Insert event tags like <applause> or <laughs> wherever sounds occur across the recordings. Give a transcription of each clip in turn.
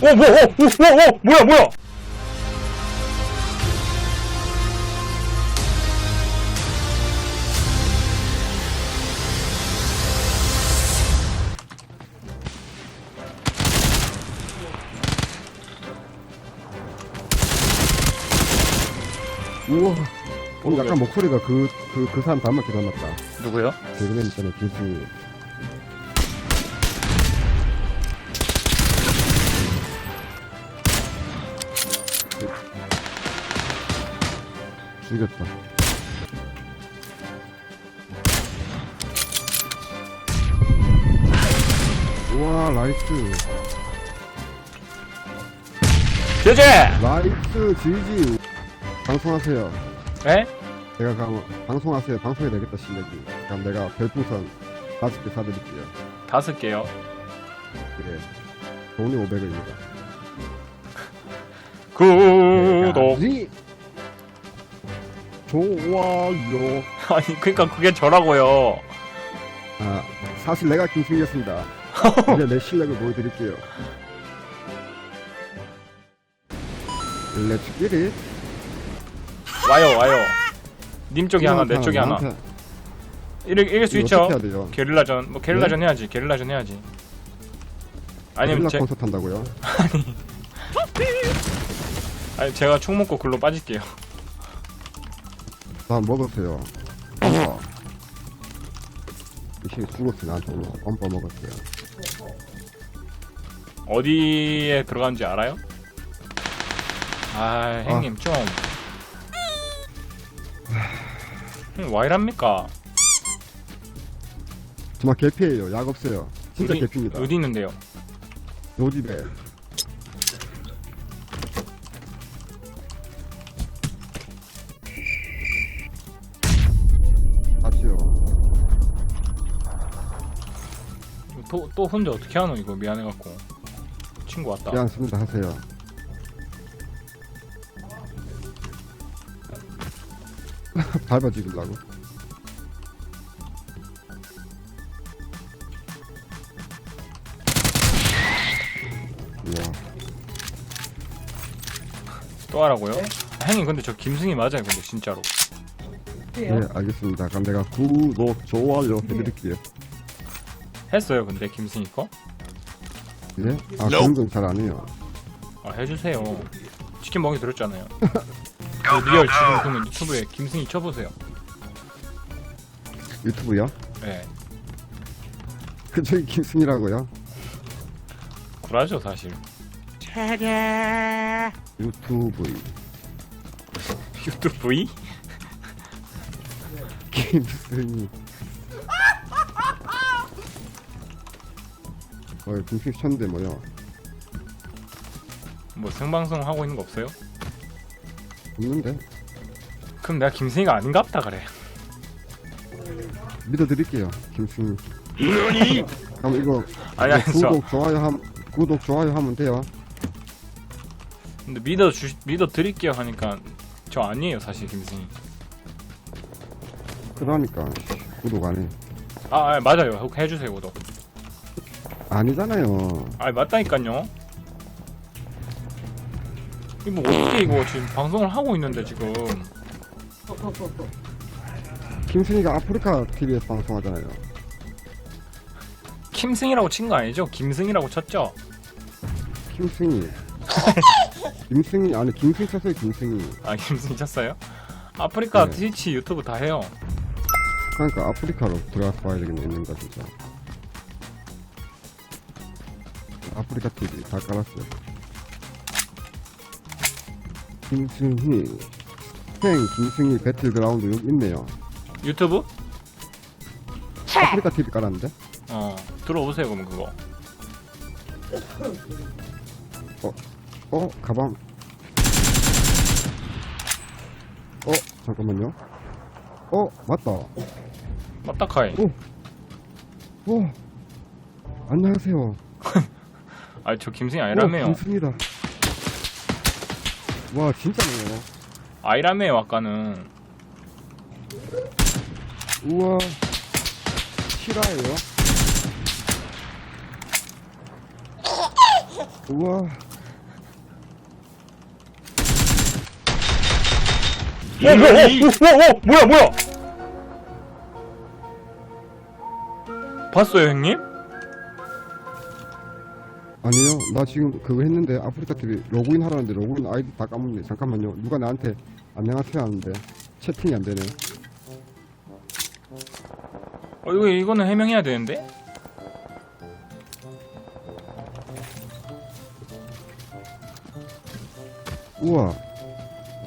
어, 뭐, 어, 어, 어, 어, 뭐야, 뭐야? 우와. 오늘. 약간 목소리가 그, 그, 그 사람 닮았게 닮았다. 누구요? 개그맨 있잖아요, 김 죽였다. 우와, 라이스. 제제! 라이스, 지지. 방송하세요. 에? 제가 그럼 방송하세요. 방송해 되겠다, 실력이. 그럼 내가 별풍선 다섯 개 사드릴게요. 다섯 개요. 그래. 돈이 500원입니다. <laughs> 구독. 좋아요. <laughs> 아니, 그니까 그게 저라고요. 아, 사실 내가 김승이었습니다. <laughs> 이제 내 실력을 보여드릴게요. 렛츠 기릿. 와요, 와요. 님 쪽이 하나, 내 쪽이 하나. 이길, 이길 수 있죠? 어떻게 해야 돼요? 게릴라전, 뭐 게릴라전 해야지. 게릴라전 해야지. 아니면 아니면 제, 콘서트 한다고요? <laughs> 아니 제가 총 먹고 글로 빠질게요. 다 먹었어요. 엄빠. 이씨 죽었어요. 나한테 엄빠 먹었어요. 어디에 들어가는지 알아요? 아, 형님 좀. 형, 와 이랍니까? 정말 개피예요. 약 없어요. 진짜 어디, 개피입니다. 어디 있는데요? 요 집에. 또, 또 혼자 어떻게 하노 이거 미안해갖고 친구 왔다 미안습니다. 하세요. <laughs> 밟아 죽이려고. 또 하라고요? 아, 형님 근데 저 김승희 맞아요 근데 진짜로 네, 알겠습니다. 그럼 내가 구독, 좋아요 해드릴게요. 했어요 근데 김승희 거? 예? 아, 그런 건 잘 안 해요. 아 해주세요 치킨 먹이 들었잖아요 <laughs> 그 리얼 지금 그러면 유튜브에 김승희 쳐보세요 유튜브요? 네 그, 저기 김승이라고요? 굴하죠 사실 유튜브. 유튜브 V? 김승이. 어, 김승 쳤는데 뭐요? 뭐 생방송 하고 있는 거 없어요? 없는데? 그럼 내가 김승희가 아닌갑다 그래 믿어드릴게요, 김승이. 그럼 이거 아니 아니 저 구독, 좋아요 함, 구독, 좋아요 하면 돼요. 근데 믿어 주 믿어 드릴게요 하니까 저 아니에요 사실 김승희 그러니까, 구독 안 해. 아, 아 맞아요 혹 해주세요 구독 아니잖아요. 아 맞다니까요 이거 뭐 어떻게 이거 지금 방송을 하고 있는데 지금 김승이가 아프리카 TV에서 방송하잖아요. 김승희라고 친 거 아니죠? 김승희라고 쳤죠? 김승이. <laughs> 김승이, 아니, 김승 쳤어요, 김승이. 아 김승희 쳤어요? 아프리카 네. 트위치 유튜브 다 해요 그러니까 아프리카로 들어가서 봐야 되겠네, 있는 거 진짜. 아프리카 TV 다 깔았어요. 김승희. 행, 김승희 배틀그라운드 여기 있네요. 유튜브? 아프리카 TV 깔았는데? 어 들어오세요 그럼 그거 어, 가방. 어, 잠깐만요. 어, 맞다. 맞다 카이 어, 안녕하세요. <laughs> 아 저 김승희 아이라메요. 김승이다. 와 진짜네요. 아이라메요 아까는 우와 실화예요. 우와 어, 뭐야, 어, 이- 어, 뭐야, 뭐야! 봤어요 형님? 아니요, 나 지금 그거 했는데 아프리카 TV 로그인 하라는데 로그인 아이디 다 까먹네. 잠깐만요. 누가 나한테 안녕하세요 하는데 채팅이 안 되네. 어, 이거, 이거는 해명해야 되는데? 우와,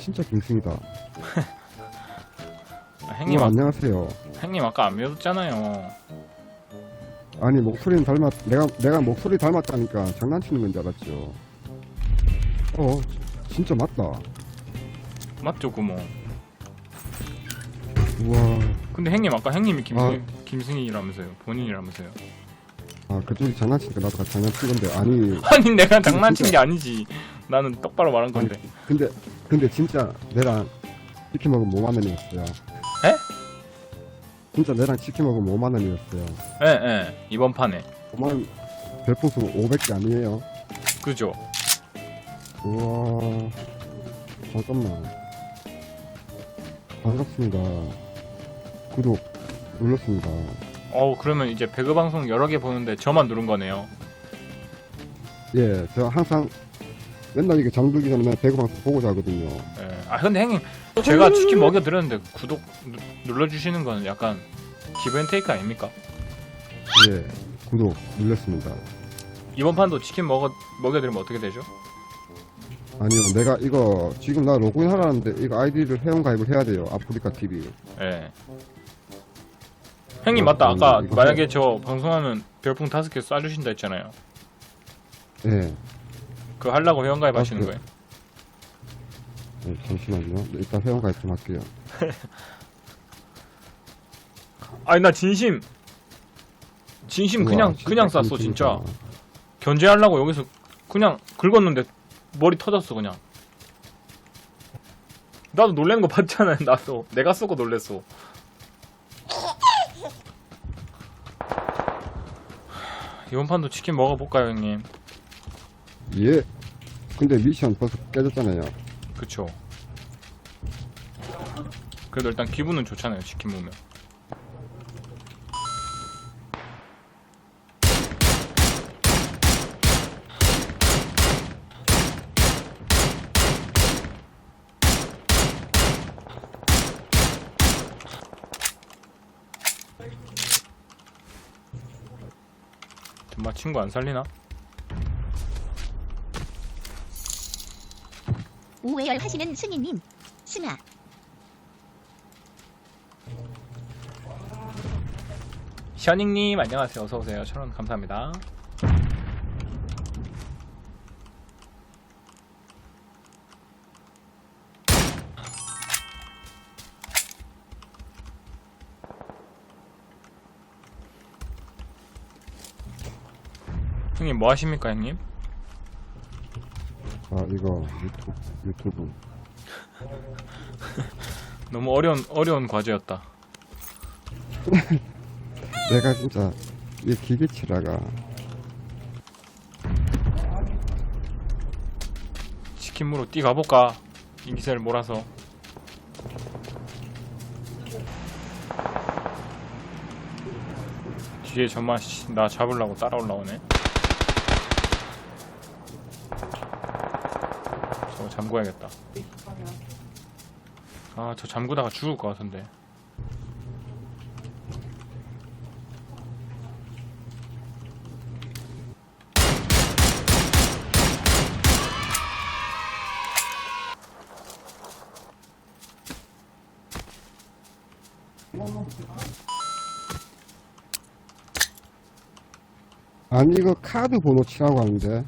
진짜 갱승이다. <laughs> 아, 형님, 우와, 아, 안녕하세요. 형님 아까 안 믿었잖아요. 아니 목소리는 닮았. 내가 내가 목소리 닮았다니까 장난치는 건 줄 알았죠. 어, 진짜 맞다. 맞죠, 구모? 우와, 근데 형님 아까 형님이 김승, 아. 김승희라면서요. 본인이라면서요. 아 그쪽이 장난치니까 나도 같이 장난친 건데 아니. <laughs> 아니, 내가 장난친. 게 아니지. 나는 똑바로 말한 건데. 근데 근데 진짜 내랑 치킨 먹으면 5만 원이었어요. 에? 진짜 내랑 치킨 먹으면 5만 원이었어요. 예, 예. 이번 판에. 5만 원 별풍수 500개 아니에요? 그죠? 우와 잠깐만 반갑습니다. 구독 눌렀습니다. 어우, 그러면 이제 배그 방송 여러 개 보는데 저만 누른 거네요. 예, 저 항상 맨날 이게 잠들기 전에 배그 방송 보고 자거든요. 예. 아, 근데 형님, 제가 치킨 먹여 드렸는데 구독 누- 눌러주시는 건 약간 기브앤테이크 아닙니까? 예, 구독 눌렀습니다. 이번 판도 치킨 먹어, 먹여 드리면 어떻게 되죠? 아니요, 내가 이거 지금 나 로그인 하라는데 이거 아이디를 회원 가입을 해야 돼요. 아프리카 TV. 예. 형님 어, 맞다. 아까 음, 이거 만약에 저 방송하면 별풍 다섯 개 쏴주신다 했잖아요. 예, 그거 하려고 회원 가입 하시는 아, 거예요? 네, 잠시만요. 네, 일단 회원 가입 좀 할게요. <laughs> 아니 나 진심 진심 우와, 그냥 진짜 그냥 쐈어. 진짜 견제하려고 여기서 그냥 긁었는데 머리 터졌어 그냥 나도 놀란 거 봤잖아요 나도 내가 쏘고 놀랬어 <sighs> 이번 판도 치킨 먹어볼까요 형님 예. 근데 미션 벌써 깨졌잖아요. 그쵸 그래도 일단 기분은 좋잖아요 치킨 먹으면 정말 친구 안 살리나? 오해열 하시는 승희님, 승아, 셔닝님 안녕하세요. 어서 오세요. 천원 감사합니다. 형님 뭐 하십니까 형님? 아, 이거 유튜브, 유튜브. <laughs> 너무 어려운 어려운 과제였다. <laughs> 내가 진짜 이 기계치라가. 치킨무로 뛰 가볼까? 인기세를 몰아서. 뒤에 저만 씨, 나 잡으려고 따라 올라오네 잠궈야겠다. 아 저 잠그다가 죽을 것 같은데. 아니 이거 카드 번호 치라고 하는데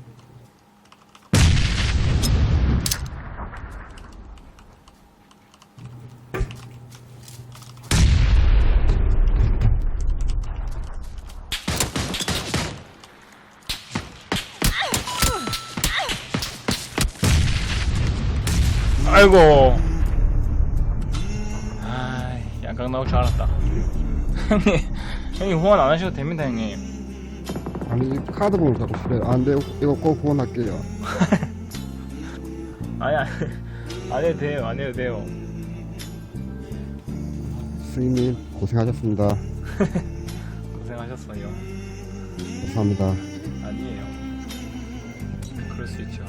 아이고 아이 양각 나올 줄 알았다 형님 형님 후원 안 하셔도 됩니다 형님 아니 이 카드 번호 자꾸 치래 아 근데 이거 꼭 후원할게요 <laughs> 아니 아니 안 해도 돼요 안 해도 돼요 승희님 고생하셨습니다. <laughs> 고생하셨어요. 감사합니다. 아니에요. 그럴 수 있죠.